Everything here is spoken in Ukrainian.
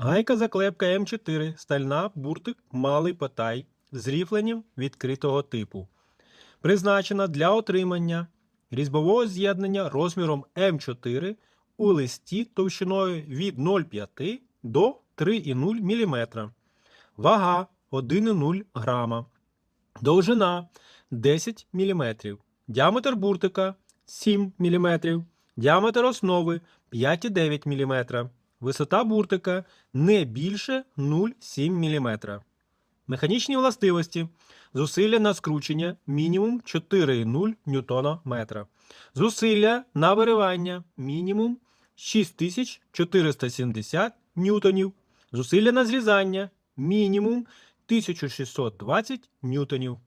Гайка заклепка М4, стальна, буртик, малий потай з ріфленням відкритого типу. Призначена для отримання різьбового з'єднання розміром М4 у листі товщиною від 0,5 до 3,0 мм. Вага 1,0 грама. Довжина 10 мм. Діаметр буртика 7 мм. Діаметр основи 5,9 мм. Висота буртика не більше 0,7 мм. Механічні властивості. Зусилля на скручення мінімум 4,0 ньютона метра. Зусилля на виривання мінімум 6470 ньютонів. Зусилля на зрізання мінімум 1620 ньютонів.